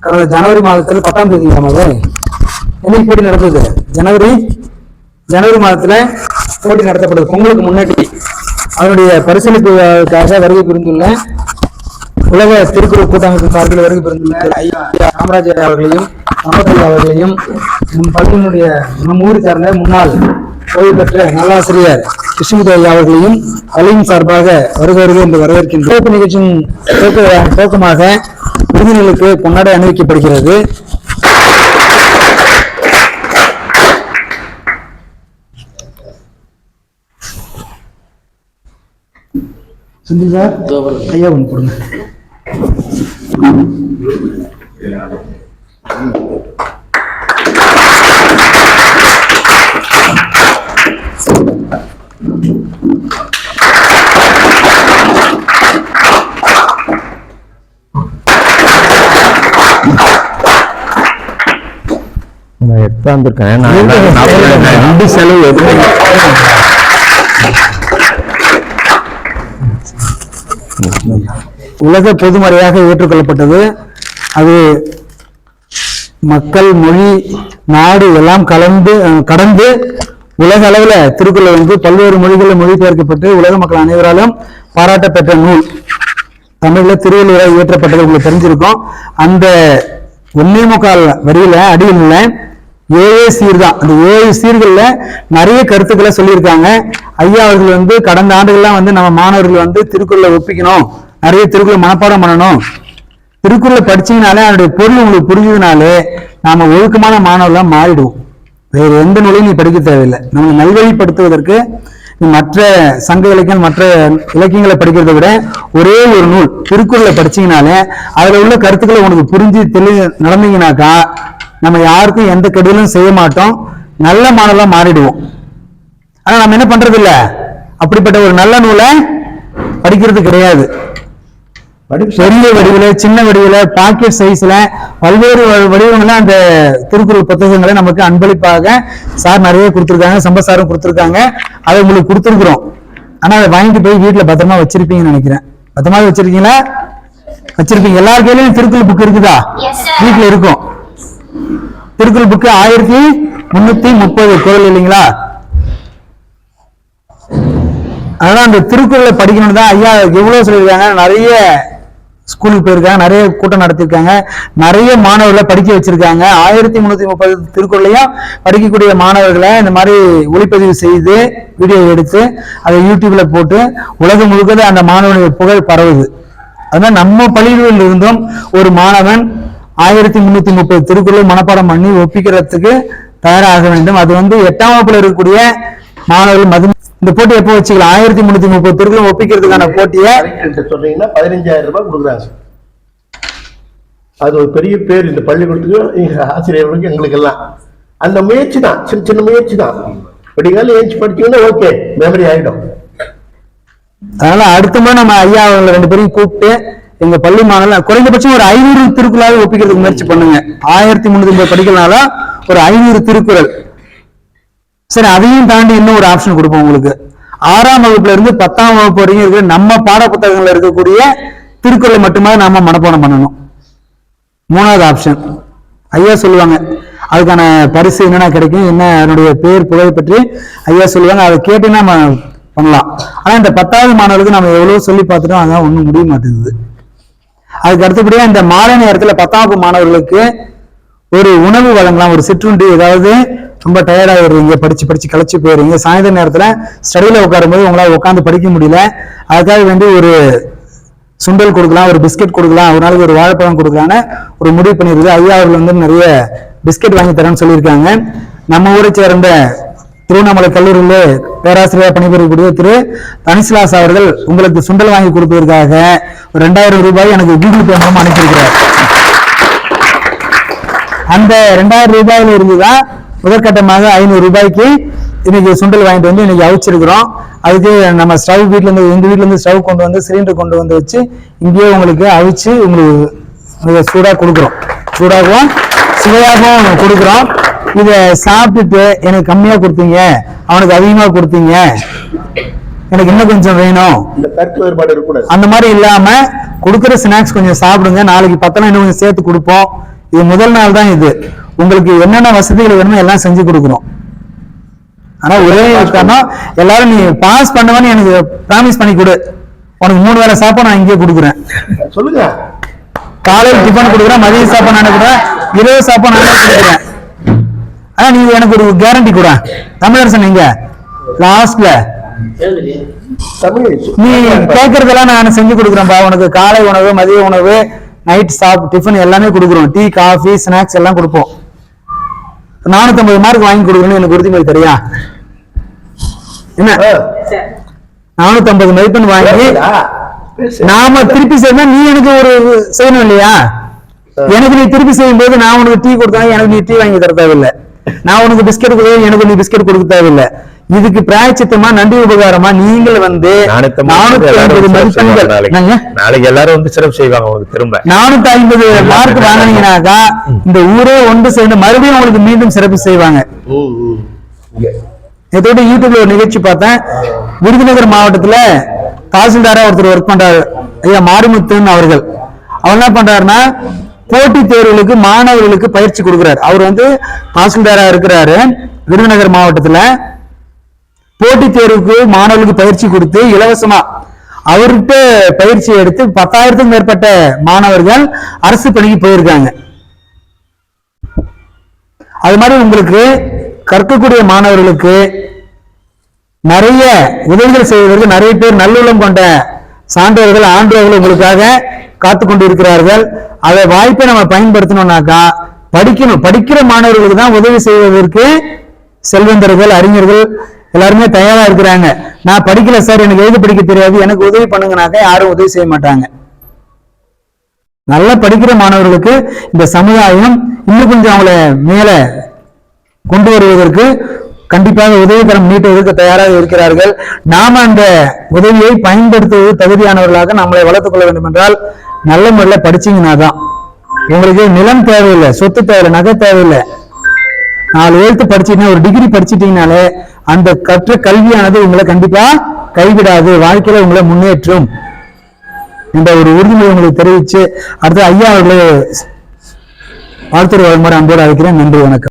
கடந்த ஜனவரி மாதத்தில் பத்தாம் தேதி அது என்னைக்கு போட்டி நடந்தது? ஜனவரி ஜனவரி மாதத்தில் போட்டி நடத்தப்படுது. பொங்கலுக்கு முன்னாடி அதனுடைய பரிசீலிப்புக்காக வருகை புரிந்துள்ள உலக திருக்குறள் கூட்டமைப்பு சார்பில் வருகை புரிந்துள்ள ஐயா காமராஜர் அவர்களையும் அம்பத்தல்லா அவர்களையும் நம் பள்ளியினுடைய நம் ஊரை சார்ந்த முன்னாள் ஓய்வு பெற்ற நல்லாசிரியர் கிருஷ்ணதேவி அவர்களையும் பள்ளியின் சார்பாக வருக வருக என்று வரவேற்கின்றோம். நிகழ்ச்சியின் துவக்க- விருந்தினர்களுக்கு கொண்டாட அணிவிக்கப்படுகிறது. சுந்தர் சார் ஐயா ஒன்று கொடுங்க. ரெண்டு செலவு உலக பொதுமறையாக ஏற்றுக்கொள்ளப்பட்டது. அது மக்கள் மொழி நாடு எல்லாம் கலந்து கடந்து உலக அளவுல திருக்குறள் வந்து பல்வேறு மொழிகளில் மொழிபெயர்க்கப்பட்டு உலக மக்கள் அனைவராலும் பாராட்டப்பெற்ற நூல். தமிழ்ல திருவள்ளுவரால் இயற்றப்பட்டது உங்களுக்கு தெரிஞ்சிருக்கும். அந்த ஒன்னே முக்கால் வரியில அடியில் ஏழே சீர் தான். அந்த ஏழு சீர்களில் நிறைய கருத்துக்களை சொல்லியிருக்காங்க. ஐயா அவர்கள் வந்து கடந்த ஆண்டுகள்லாம் வந்து நம்ம மாணவர்கள் வந்து திருக்குறளை ஒப்பிக்கணும். நிறைய திருக்குறளை மனப்பாடம் பண்ணணும். திருக்குறளை படிச்சீங்கனாலே அதனுடைய பொருள் உங்களுக்கு புரிஞ்சதுனாலே நாம ஒழுக்கமான மாணவர்களாக மாறிடுவோம். வேறு எந்த நூலையும் நீ படிக்க தேவையில்லை. நம்மளை நல்வழிப்படுத்துவதற்கு மற்ற சங்க இலக்கியம் மற்ற இலக்கியங்களை படிக்கிறதை விட ஒரே ஒரு நூல் திருக்குறளை படிச்சீங்கனாலே அதில் உள்ள கருத்துக்களை உனக்கு புரிஞ்சு தெளி நடந்தீங்கனாக்கா நம்ம யாருக்கும் எந்த கெடுதலும் செய்ய மாட்டோம். நல்ல மாணவர்களா மாறிடுவோம். ஆனா நம்ம என்ன பண்றது இல்ல அப்படிப்பட்ட ஒரு நல்ல நூலை படிக்கிறது கிடையாது. பெரிய வடிவில சின்ன வடிவில பாக்கெட் சைஸ்ல பல்வேறு வ- வடிவங்கள்ல அந்த திருக்குறள் புத்தகங்களை நமக்கு அன்பளிப்பாக சார் நிறைய கொடுத்துருக்காங்க சம்ப சாரும் கொடுத்துருக்காங்க. அதை உங்களுக்கு கொடுத்துருக்குறோம். ஆனா அதை வாங்கிட்டு போய் வீட்டுல பத்திரமா வச்சிருப்பீங்கன்னு நினைக்கிறேன். பத்திரமா வச்சிருக்கீங்களா? வச்சிருப்பீங்க. எல்லார் கையிலயும் திருக்குறள் புக் இருக்குதா. வீட்டுல இருக்கும். திருக்குறள் புக்கு ஆயிரத்தி முன்னூத்தி முப்பது குரல் இல்லைங்களா? அதனால அந்த திருக்குறளை படிக்கணும்னு தான் ஐயா எவ்வளவு சொல்லியிருக்காங்க? நிறைய ஸ்கூலுக்கு போயிருக்காங்க நிறைய கூட்டம் நடத்திருக்காங்க நிறைய மாணவர்களை படிக்க வச்சிருக்காங்க. ஆயிரத்தி முன்னூத்தி முப்பது திருக்குறளையும் படிக்கக்கூடிய மாணவர்களை இந்த மாதிரி ஒளிப்பதிவு செய்து வீடியோ எடுத்து அதை யூடியூப்ல போட்டு உலகம் முழுக்க அந்த மாணவனுடைய புகழ் பரவுது. அதனால நம்ம பள்ளிகளில் இருந்தும் ஒரு மாணவன் ஆயிரத்தி முன்னூத்தி முப்பது திருக்குறளை மனப்பாடம் பண்ணி ஒப்பிக்கிறதுக்கு தயாராக வேண்டும். அது வந்து எட்டாம் வகுப்புல இருக்கக்கூடிய மாணவர்கள் மது இந்த போட்டி எப்போ வச்சுக்கலாம் ஆயிரத்தி முன்னூத்தி முப்பது திருக்குறள் ஒப்பிக்கிறதுக்கான போட்டியை சொன்னீங்கன்னா பதினஞ்சாயிரம் ரூபாய் கொடுக்குறாங்க. அது ஒரு பெரிய பேர் இந்த பள்ளிக்கூடத்துக்கும் எங்க ஆசிரியர்களுக்கும் எங்களுக்கு எல்லாம் அந்த முயற்சி தான். சின்ன சின்ன முயற்சி தான். படிக்கால ஏஞ்சி படிச்சீங்கன்னா ஓகே மெமரி ஆயிடும். அதனால அடுத்த நம்ம ஐயா அவங்களை ரெண்டு பேரையும் கூப்பிட்டு எங்க பள்ளி மாணவர்கள் குறைந்தபட்சம் ஒரு ஐநூறு திருக்குறளாக ஒப்பிக்கிறதுக்கு முயற்சி பண்ணுங்க. ஆயிரத்தி முன்னூத்தி முப்பது படிக்கிறனால ஒரு ஐநூறு திருக்குறள். சரி அதையும் தாண்டி இன்னும் ஒரு ஆப்ஷன் கொடுப்போம் உங்களுக்கு. ஆறாம் வகுப்புல இருந்து பத்தாம் வகுப்பு வரைக்கும் இருக்கிற நம்ம பாட புத்தகங்கள்ல இருக்கக்கூடிய திருக்குறளை மட்டுமே நாம மனப்பாடம் பண்ணணும்? மூணாவது ஆப்ஷன் ஐயா சொல்லுவாங்க அதுக்கான பரிசு என்னென்ன கிடைக்கும் என்ன அதனுடைய பேர் புகழ் பற்றி ஐயா சொல்லுவாங்க. அதை கேட்டு நம்ம பண்ணலாம். ஆனா இந்த பத்தாவது மாணவர்களுக்கு நம்ம எவ்வளவு சொல்லி பார்த்துட்டோம் அதான் ஒண்ணும் முடிய மாட்டேங்குது. அதுக்கு அடுத்தபடியாக இந்த மாலை நேரத்தில் பத்தாம் வகுப்பு மாணவர்களுக்கு ஒரு உணவு வழங்கலாம் ஒரு சிற்றுண்டி ஏதாவது ரொம்ப டயர்டாக வருவீங்க படிச்சு படிச்சு களைச்சு போயிடுறீங்க சாயந்தர நேரத்தில் ஸ்டடியில் உட்காரும்போது உங்களால் உட்காந்து படிக்க முடியல. அதுக்காக வேண்டி ஒரு சுண்டல் கொடுக்கலாம் ஒரு பிஸ்கெட் கொடுக்கலாம் ஒரு நாளைக்கு ஒரு வாழைப்பழம் கொடுக்கலான்னு ஒரு முடிவு பண்ணியிருக்கு ஐயா அவர்கள் வந்து நிறைய பிஸ்கெட் வாங்கி தரேன்னு சொல்லியிருக்காங்க. நம்ம ஊரை சேர்ந்த திருவண்ணாமலை கல்லூரியில் பேராசிரியர் பணிபுரியக்கூடிய திரு தனிசிலாஸ் அவர்கள் உங்களுக்கு சுண்டல் வாங்கி கொடுப்பதற்காக ஒரு ரெண்டாயிரம் ரூபாய் எனக்கு கூகுள் பே மூலம் அனுப்பியிருக்கிறார். அந்த ரெண்டாயிரம் ரூபாயில இருந்துதான் முதற்கட்டமாக ஐநூறு ரூபாய்க்கு இன்னைக்கு சுண்டல் வாங்கிட்டு வந்து இன்னைக்கு அவிச்சிருக்கிறோம். அதுக்கு நம்ம ஸ்டவ் வீட்ல இருந்து எங்க வீட்ல இருந்து ஸ்டவ் கொண்டு வந்து சிலிண்டர் கொண்டு வந்து வச்சு இங்கேயே உங்களுக்கு அவிச்சு உங்களுக்கு சூடாக சூடா கொடுக்குறோம். சூடாகவும் சுவையாகவும் கொடுக்குறோம். இதை சாப்பிட்டுட்டு எனக்கு கம்மியா கொடுத்தீங்க அவனுக்கு அதிகமா கொடுத்தீங்க எனக்கு இன்னும் கொஞ்சம் வேணும். அந்த மாதிரி இல்லாம கொடுக்குற ஸ்நாக்ஸ் கொஞ்சம் சாப்பிடுங்க நாளைக்கு பத்தலாம் இன்னும் கொஞ்சம் சேர்த்து கொடுப்போம். இது முதல் நாள் தான் இது. உங்களுக்கு என்னென்ன வசதிகள் வேணுமோ எல்லாம் செஞ்சு கொடுக்குறோம் ஆனா ஒரே காரணம் எல்லாரும் நீ பாஸ் பண்ணுவேன்னு எனக்கு ப்ராமிஸ் பண்ணி கொடு. உனக்கு மூணு வேளை சாப்பாடு நான் இங்கேயே கொடுக்குறேன். சொல்லுங்க. காலையில் டிஃபன் கொடுக்குறேன் மதிய சாப்பாடு நானே கொடுக்குறேன் இரவு சாப்பாடு நானே கொடுக்குறேன். ஆனா நீ எனக்கு ஒரு கேரண்டி கூட. தமிழரசன் நீங்க லாஸ்ட்ல நீ கேட்கறதெல்லாம் நான் செஞ்சு கொடுக்குறேன்ப்பா உனக்கு காலை உணவு மதிய உணவு நைட் ஸ்டாப் டிஃபன் எல்லாமே கொடுக்குறோம். டீ காஃபி ஸ்நாக்ஸ் எல்லாம் கொடுப்போம். நானூத்தம்பது மார்க் வாங்கி கொடுக்குறேன்னு எனக்கு உறுதிமொழி தெரியா? என்ன? ஆ, நானூத்தம்பது மதிப்பெண் வாங்கி. நாம திருப்பி செய்யணும் நீ எனக்கு ஒரு செய்யணும் இல்லையா? எனக்கு நீ திருப்பி செய்யும் போது நான் உனக்கு டீ கொடுத்தா எனக்கு நீ டீ வாங்கி தர தேவையில்லை. நான் உனக்கு பிஸ்கட் கொடுத்தா எனக்கு நீ பிஸ்கட் கொடுக்க தேவையில்லை. இதுக்கு பிராயச்சித்தமா நன்றி உபகாரமா நீங்கள் வந்து நாளைக்கு எல்லாரும் வந்து சிறப்பு செய்வாங்க உங்களுக்கு திரும்ப. நானூத்தி ஐம்பது மார்க் வாங்கினீங்கனாக்கா இந்த ஊரே ஒன்று சேர்ந்து மறுபடியும் உங்களுக்கு மீண்டும் சிறப்பு செய்வாங்க. இதோட யூடியூப்ல ஒரு நிகழ்ச்சி பார்த்தேன். விருதுநகர் மாவட்டத்துல தாசில்தாரா ஒருத்தர் ஒர்க் பண்றாரு. ஐயா மாரிமுத்துன்னு அவர்கள். அவர் என்ன பண்றாருன்னா போட்டித் தேர்வுகளுக்கு மாணவர்களுக்கு பயிற்சி கொடுக்குறாரு. அவர் வந்து தாசில்தாரா இருக்கிறாரு. விருதுநகர் மாவட்டத்தில் போட்டித் தேர்வுக்கு மாணவர்களுக்கு பயிற்சி கொடுத்து இலவசமா அவர்கிட்ட பயிற்சி எடுத்து பத்தாயிரத்துக்கும் மேற்பட்ட மாணவர்கள் அரசு பணிக்கு போயிருக்காங்க. அது மாதிரி உங்களுக்கு கற்கக்கூடிய மாணவர்களுக்கு நிறைய உதவிகள் செய்வதற்கு நிறைய பேர் நல்லுள்ளம் கொண்ட சான்றோர்கள் ஆண்டோர்கள் உங்களுக்காக காத்து கொண்டு இருக்கிறார்கள் அதை வாய்ப்பை நம்ம பயன்படுத்தணும்னாக்கா படிக்கணும். படிக்கிற மாணவர்களுக்கு தான் உதவி செய்வதற்கு செல்வந்தர்கள் அறிஞர்கள் எல்லாருமே தயாரா இருக்கிறாங்க. நான் படிக்கல சார் எனக்கு எழுதி படிக்க தெரியாது. எனக்கு உதவி பண்ணுங்கனாக்கா யாரும் உதவி செய்ய மாட்டாங்க. நல்லா படிக்கிற மாணவர்களுக்கு இந்த சமுதாயம் இன்னும் கொஞ்சம் அவங்கள மேல கொண்டு வருவதற்கு கண்டிப்பாக உதவிக்கரம் நீட்டுவதற்கு தயாராக இருக்கிறார்கள். நாம அந்த உதவியை பயன்படுத்துவது தகுதியானவர்களாக நம்மளை வளர்த்துக் கொள்ள வேண்டும் என்றால் நல்ல முறையில் படிச்சீங்கன்னா தான். உங்களுக்கு நிலம் தேவையில்லை சொத்து தேவையில்லை நகை தேவையில்லை. நாலு எழுத்து படிச்சீங்கன்னா ஒரு டிகிரி படிச்சிட்டீங்கனாலே அந்த கற்ற கல்வியானது உங்களை கண்டிப்பா கைவிடாது. வாழ்க்கையில உங்களை முன்னேற்றும் என்ற ஒரு உறுதிமொழி உங்களுக்கு தெரிவிச்சு அடுத்து ஐயா அவர்களே வாழ்த்துறை வழங்குமாறு அன்போடு அழைக்கிறேன். நன்றி வணக்கம்.